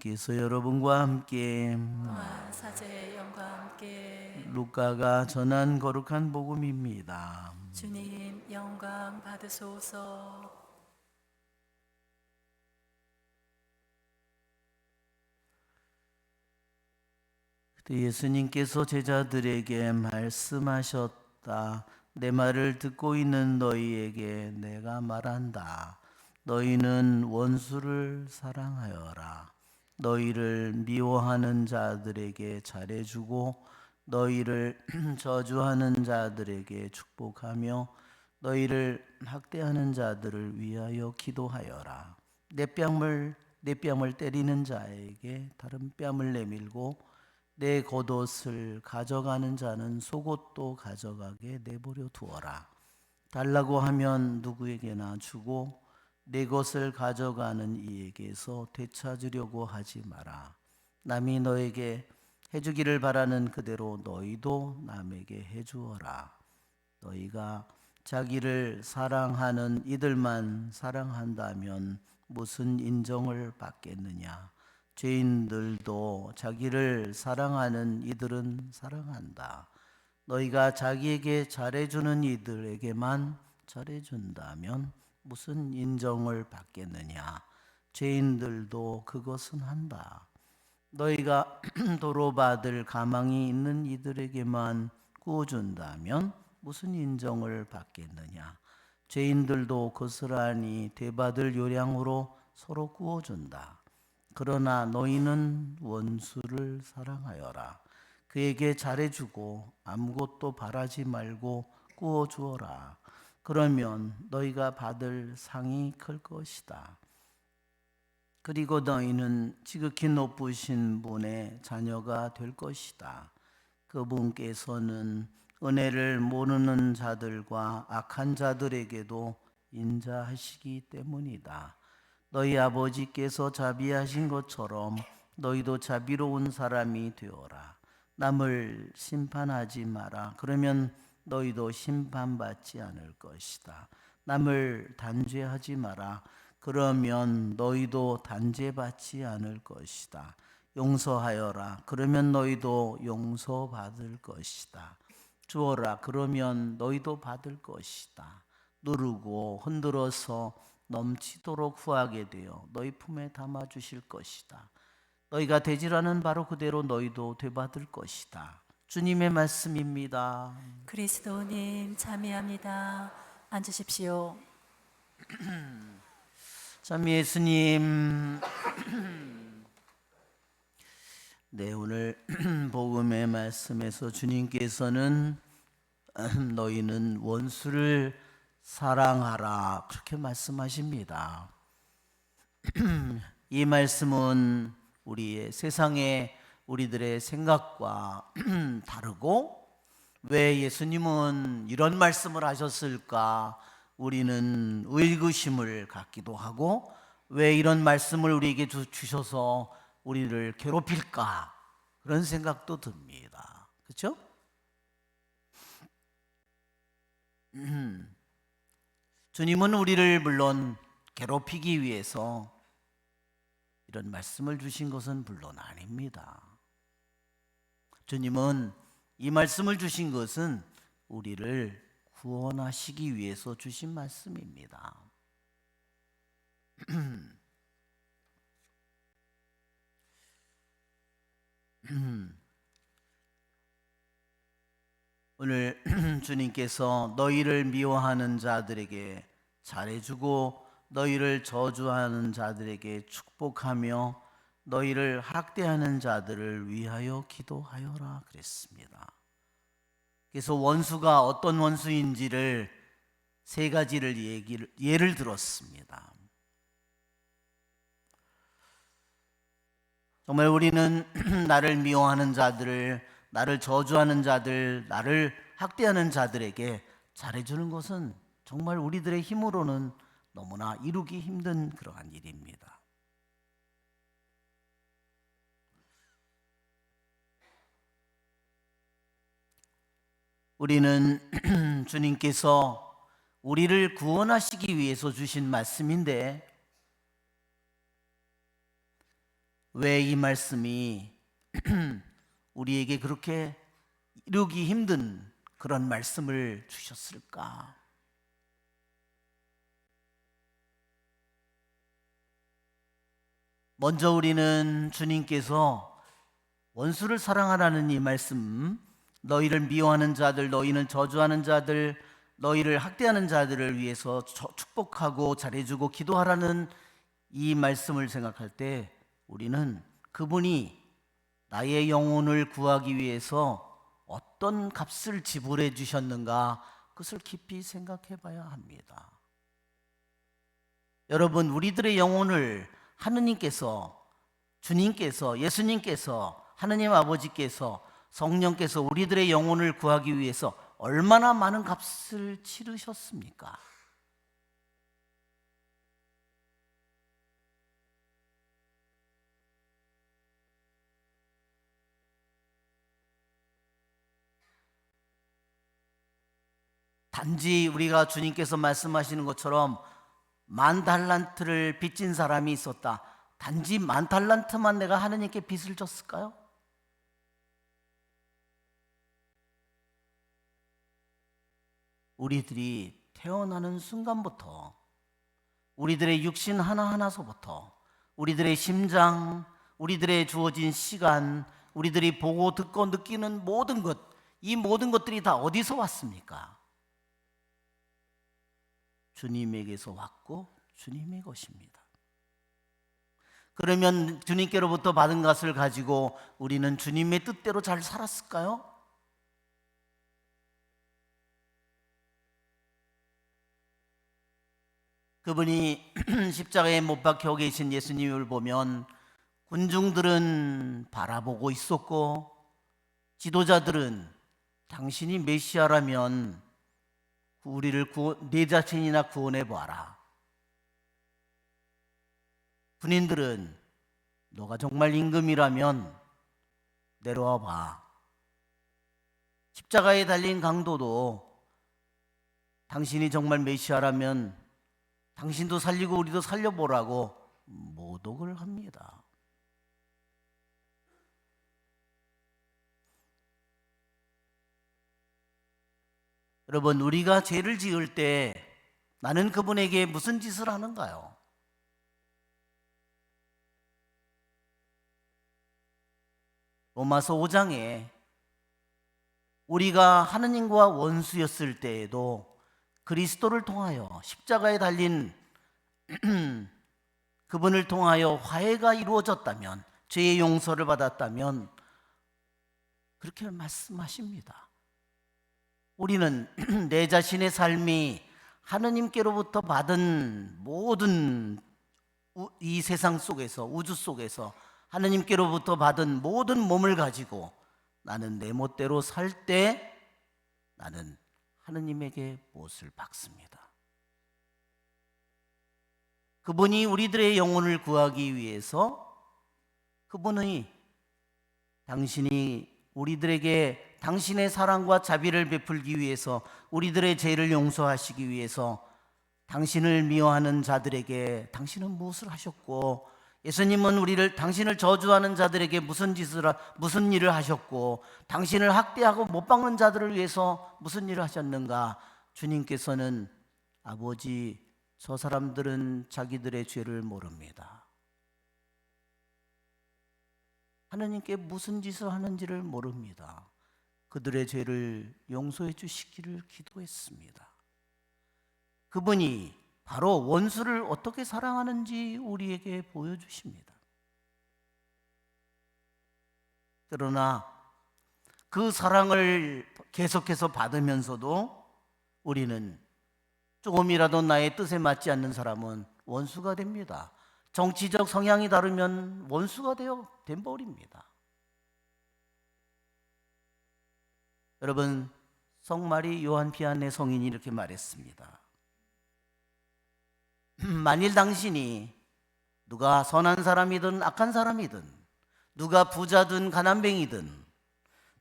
주님께서 여러분과 함께 또한 사제의 영과 함께 루카가 전한 거룩한 복음입니다. 주님 영광 받으소서 그때 예수님께서 제자들에게 말씀하셨다. 내 말을 듣고 있는 너희에게 내가 말한다. 너희는 원수를 사랑하여라. 너희를 미워하는 자들에게 잘해주고 너희를 저주하는 자들에게 축복하며 너희를 학대하는 자들을 위하여 기도하여라. 내 뺨을 내 뺨을 때리는 자에게 다른 뺨을 내밀고 내 겉옷을 가져가는 자는 속옷도 가져가게 내버려 두어라. 달라고 하면 누구에게나 주고 내 것을 가져가는 이에게서 되찾으려고 하지 마라. 남이 너에게 해주기를 바라는 그대로 너희도 남에게 해주어라. 너희가 자기를 사랑하는 이들만 사랑한다면 무슨 인정을 받겠느냐? 죄인들도 자기를 사랑하는 이들은 사랑한다. 너희가 자기에게 잘해주는 이들에게만 잘해준다면 무슨 인정을 받겠느냐? 죄인들도 그것은 한다. 너희가 도로 받을 가망이 있는 이들에게만 구워준다면 무슨 인정을 받겠느냐? 죄인들도 고스란히 되받을 요량으로 서로 구워준다. 그러나 너희는 원수를 사랑하여라. 그에게 잘해주고 아무것도 바라지 말고 구워주어라. 그러면 너희가 받을 상이 클 것이다. 그리고 너희는 지극히 높으신 분의 자녀가 될 것이다. 그분께서는 은혜를 모르는 자들과 악한 자들에게도 인자하시기 때문이다. 너희 아버지께서 자비하신 것처럼 너희도 자비로운 사람이 되어라. 남을 심판하지 마라. 그러면 너희도 심판받지 않을 것이다. 남을 단죄하지 마라. 그러면 너희도 단죄받지 않을 것이다. 용서하여라. 그러면 너희도 용서받을 것이다. 주어라. 그러면 너희도 받을 것이다. 누르고 흔들어서 넘치도록 후하게 되어 너희 품에 담아 주실 것이다. 너희가 되지라는 바로 그대로 너희도 되받을 것이다. 주님의 말씀입니다. 그리스도님 참여합니다 앉으십시오 참 예수님 네 오늘 복음의 말씀에서 주님께서는 너희는 원수를 사랑하라 그렇게 말씀하십니다. 이 말씀은 우리의 세상의 우리들의 생각과 다르고 왜 예수님은 이런 말씀을 하셨을까? 우리는 의구심을 갖기도 하고 왜 이런 말씀을 우리에게 주- 주셔서 우리를 괴롭힐까? 그런 생각도 듭니다. 그렇죠? 주님은 우리를 물론 괴롭히기 위해서 이런 말씀을 주신 것은 물론 아닙니다. 주님은 이 말씀을 주신 것은 우리를 구원하시기 위해서 주신 말씀입니다. 오늘 주님께서 너희를 미워하는 자들에게 잘해주고 너희를 저주하는 자들에게 축복하며 너희를 학대하는 자들을 위하여 기도하여라 그랬습니다. 그래서 원수가 어떤 원수인지를 세 가지를 얘기를 예를 들었습니다. 정말 우리는 나를 미워하는 자들을 나를 저주하는 자들, 나를 학대하는 자들에게 잘해주는 것은 정말 우리들의 힘으로는 너무나 이루기 힘든 그러한 일입니다. 우리는 주님께서 우리를 구원하시기 위해서 주신 말씀인데 왜 이 말씀이 우리에게 그렇게 이루기 힘든 그런 말씀을 주셨을까? 먼저 우리는 주님께서 원수를 사랑하라는 이 말씀, 너희를 미워하는 자들, 너희는 저주하는 자들, 너희를 학대하는 자들을 위해서 저- 축복하고 잘해주고 기도하라는 이 말씀을 생각할 때 우리는 그분이 나의 영혼을 구하기 위해서 어떤 값을 지불해 주셨는가 그것을 깊이 생각해 봐야 합니다. 여러분, 우리들의 영혼을 하느님께서, 주님께서, 예수님께서, 하느님 아버지께서, 성령께서 우리들의 영혼을 구하기 위해서 얼마나 많은 값을 치르셨습니까? 단지 우리가 주님께서 말씀하시는 것처럼 만 달란트를 빚진 사람이 있었다. 단지 만 달란트만 내가 하느님께 빚을 졌을까요? 우리들이 태어나는 순간부터 우리들의 육신 하나하나서부터 우리들의 심장, 우리들의 주어진 시간, 우리들이 보고 듣고 느끼는 모든 것, 이 모든 것들이 다 어디서 왔습니까? 주님에게서 왔고 주님의 것입니다. 그러면 주님께로부터 받은 것을 가지고 우리는 주님의 뜻대로 잘 살았을까요? 그분이 십자가에 못 박혀 계신 예수님을 보면 군중들은 바라보고 있었고 지도자들은 당신이 메시아라면 우리를 구원, 내 자신이나 구원해 보아라. 군인들은 너가 정말 임금이라면 내려와 봐. 십자가에 달린 강도도 당신이 정말 메시아라면 당신도 살리고 우리도 살려보라고 모독을 합니다. 여러분, 우리가 죄를 지을 때 나는 그분에게 무슨 짓을 하는가요? 로마서 5장에 우리가 하느님과 원수였을 때에도 그리스도를 통하여 십자가에 달린 그분을 통하여 화해가 이루어졌다면 죄의 용서를 받았다면 그렇게 말씀하십니다. 우리는 내 자신의 삶이 하느님께로부터 받은 모든 우- 이 세상 속에서 우주 속에서 하느님께로부터 받은 모든 몸을 가지고 나는 내 멋대로 살 때 나는 하느님에게 못을 박습니다. 그분이 우리들의 영혼을 구하기 위해서 그분이 당신이 우리들에게 당신의 사랑과 자비를 베풀기 위해서 우리들의 죄를 용서하시기 위해서 당신을 미워하는 자들에게 당신은 무엇을 하셨고 예수님은 우리를 당신을 저주하는 자들에게 무슨 짓을 하- 무슨 일을 하셨고 당신을 학대하고 못 박는 자들을 위해서 무슨 일을 하셨는가 주님께서는 아버지 저 사람들은 자기들의 죄를 모릅니다. 하나님께 무슨 짓을 하는지를 모릅니다. 그들의 죄를 용서해 주시기를 기도했습니다. 그분이 바로 원수를 어떻게 사랑하는지 우리에게 보여주십니다. 그러나 그 사랑을 계속해서 받으면서도 우리는 조금이라도 나의 뜻에 맞지 않는 사람은 원수가 됩니다. 정치적 성향이 다르면 원수가 되어 됨버립니다. 여러분 성마리 요한 피안의 성인이 이렇게 말했습니다. 만일 당신이 누가 선한 사람이든 악한 사람이든 누가 부자든 가난뱅이든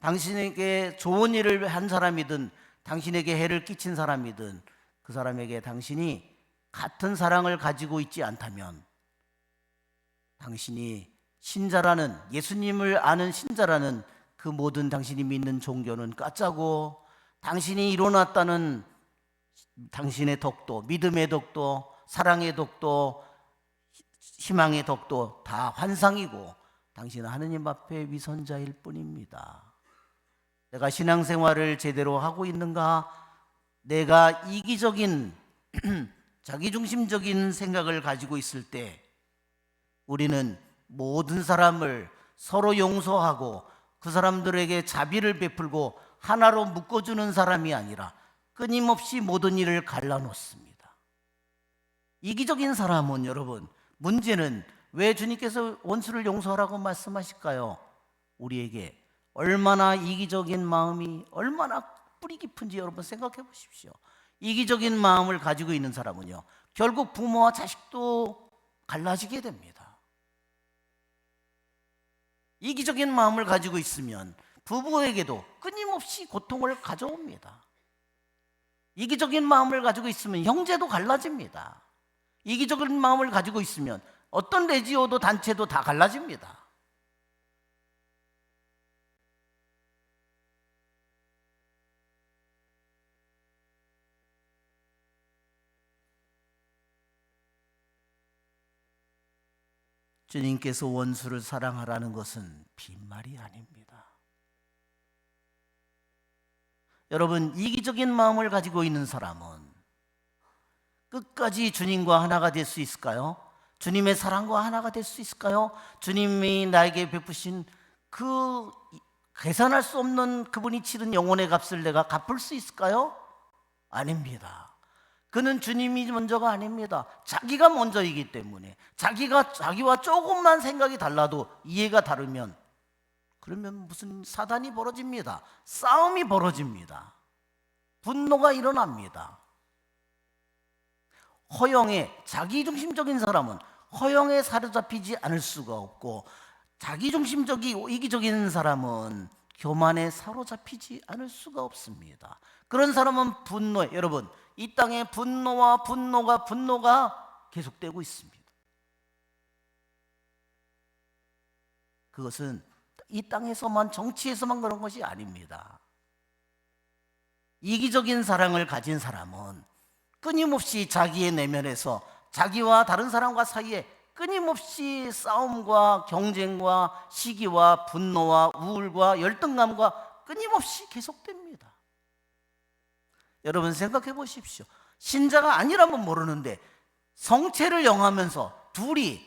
당신에게 좋은 일을 한 사람이든 당신에게 해를 끼친 사람이든 그 사람에게 당신이 같은 사랑을 가지고 있지 않다면 당신이 신자라는 예수님을 아는 신자라는 그 모든 당신이 믿는 종교는 까짜고 당신이 이뤄놨다는 당신의 덕도, 믿음의 덕도, 사랑의 덕도, 희망의 덕도 다 환상이고 당신은 하느님 앞에 위선자일 뿐입니다. 내가 신앙생활을 제대로 하고 있는가? 내가 이기적인 자기중심적인 생각을 가지고 있을 때 우리는 모든 사람을 서로 용서하고 그 사람들에게 자비를 베풀고 하나로 묶어주는 사람이 아니라 끊임없이 모든 일을 갈라놓습니다. 이기적인 사람은 여러분 문제는 왜 주님께서 원수를 용서하라고 말씀하실까요? 우리에게 얼마나 이기적인 마음이 얼마나 뿌리 깊은지 여러분 생각해 보십시오. 이기적인 마음을 가지고 있는 사람은요, 결국 부모와 자식도 갈라지게 됩니다. 이기적인 마음을 가지고 있으면 부부에게도 끊임없이 고통을 가져옵니다. 이기적인 마음을 가지고 있으면 형제도 갈라집니다. 이기적인 마음을 가지고 있으면 어떤 레지오도 단체도 다 갈라집니다. 주님께서 원수를 사랑하라는 것은 빈말이 아닙니다. 여러분, 이기적인 마음을 가지고 있는 사람은 끝까지 주님과 하나가 될 수 있을까요? 주님의 사랑과 하나가 될 수 있을까요? 주님이 나에게 베푸신 그 계산할 수 없는 그분이 치른 영혼의 값을 내가 갚을 수 있을까요? 아닙니다. 그는 주님이 먼저가 아닙니다. 자기가 먼저이기 때문에 자기가 자기와 조금만 생각이 달라도 이해가 다르면 그러면 무슨 사단이 벌어집니다. 싸움이 벌어집니다. 분노가 일어납니다. 허영에 자기중심적인 사람은 허영에 사로잡히지 않을 수가 없고 자기중심적이 이기적인 사람은 교만에 사로잡히지 않을 수가 없습니다. 그런 사람은 분노에 여러분 이 땅에 분노와 분노가 분노가 계속되고 있습니다. 그것은 이 땅에서만 정치에서만 그런 것이 아닙니다. 이기적인 사랑을 가진 사람은 끊임없이 자기의 내면에서 자기와 다른 사람과 사이에 끊임없이 싸움과 경쟁과 시기와 분노와 우울과 열등감과 끊임없이 계속됩니다. 여러분 생각해 보십시오. 신자가 아니라면 모르는데 성체를 영하면서 둘이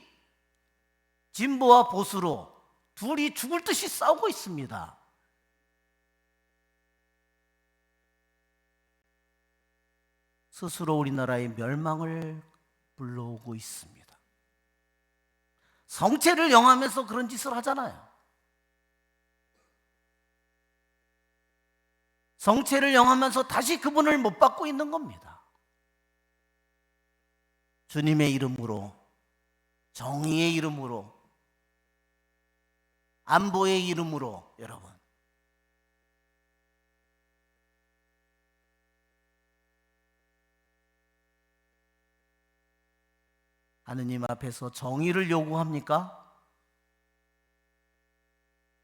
진보와 보수로 둘이 죽을 듯이 싸우고 있습니다. 스스로 우리나라의 멸망을 불러오고 있습니다. 성체를 영하면서 그런 짓을 하잖아요. 성체를 영하면서 다시 그분을 못 받고 있는 겁니다. 주님의 이름으로, 정의의 이름으로, 안보의 이름으로, 여러분. 하느님 앞에서 정의를 요구합니까?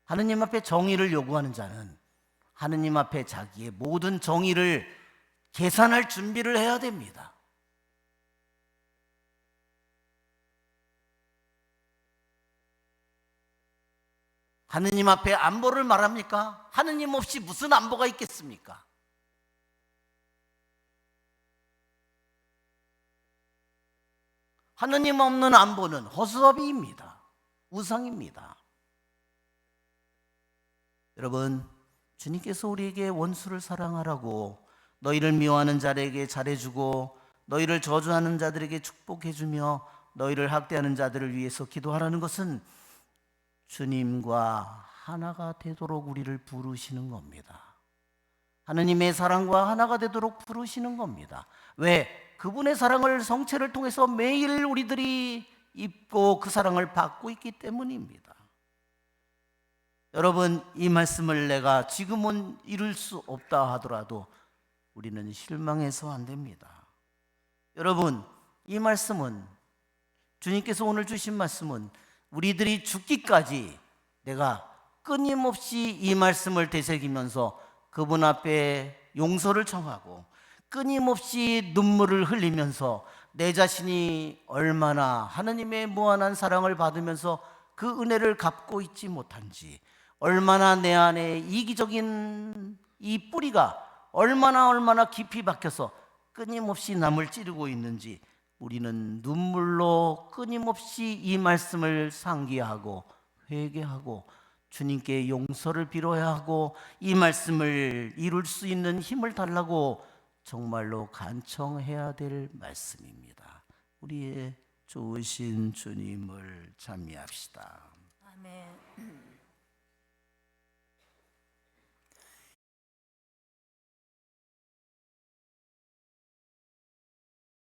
하느님 앞에 정의를 요구하는 자는 하느님 앞에 자기의 모든 정의를 계산할 준비를 해야 됩니다. 하느님 앞에 안보를 말합니까? 하느님 없이 무슨 안보가 있겠습니까? 하느님 없는 안보는 허수아비입니다. 우상입니다. 여러분, 주님께서 우리에게 원수를 사랑하라고 너희를 미워하는 자에게 잘해주고 너희를 저주하는 자들에게 축복해주며 너희를 학대하는 자들을 위해서 기도하라는 것은 주님과 하나가 되도록 우리를 부르시는 겁니다. 하느님의 사랑과 하나가 되도록 부르시는 겁니다. 왜? 그분의 사랑을 성체를 통해서 매일 우리들이 입고 그 사랑을 받고 있기 때문입니다. 여러분, 이 말씀을 내가 지금은 이룰 수 없다 하더라도 우리는 실망해서 안 됩니다. 여러분, 이 말씀은 주님께서 오늘 주신 말씀은 우리들이 죽기까지 내가 끊임없이 이 말씀을 되새기면서 그분 앞에 용서를 청하고 끊임없이 눈물을 흘리면서 내 자신이 얼마나 하느님의 무한한 사랑을 받으면서 그 은혜를 갚고 있지 못한지 얼마나 내 안에 이기적인 이 뿌리가 얼마나 얼마나 깊이 박혀서 끊임없이 남을 찌르고 있는지 우리는 눈물로 끊임없이 이 말씀을 상기하고 회개하고 주님께 용서를 빌어야 하고 이 말씀을 이룰 수 있는 힘을 달라고 정말로 간청해야 될 말씀입니다. 우리의 좋으신 주님을 찬미합시다. 아멘.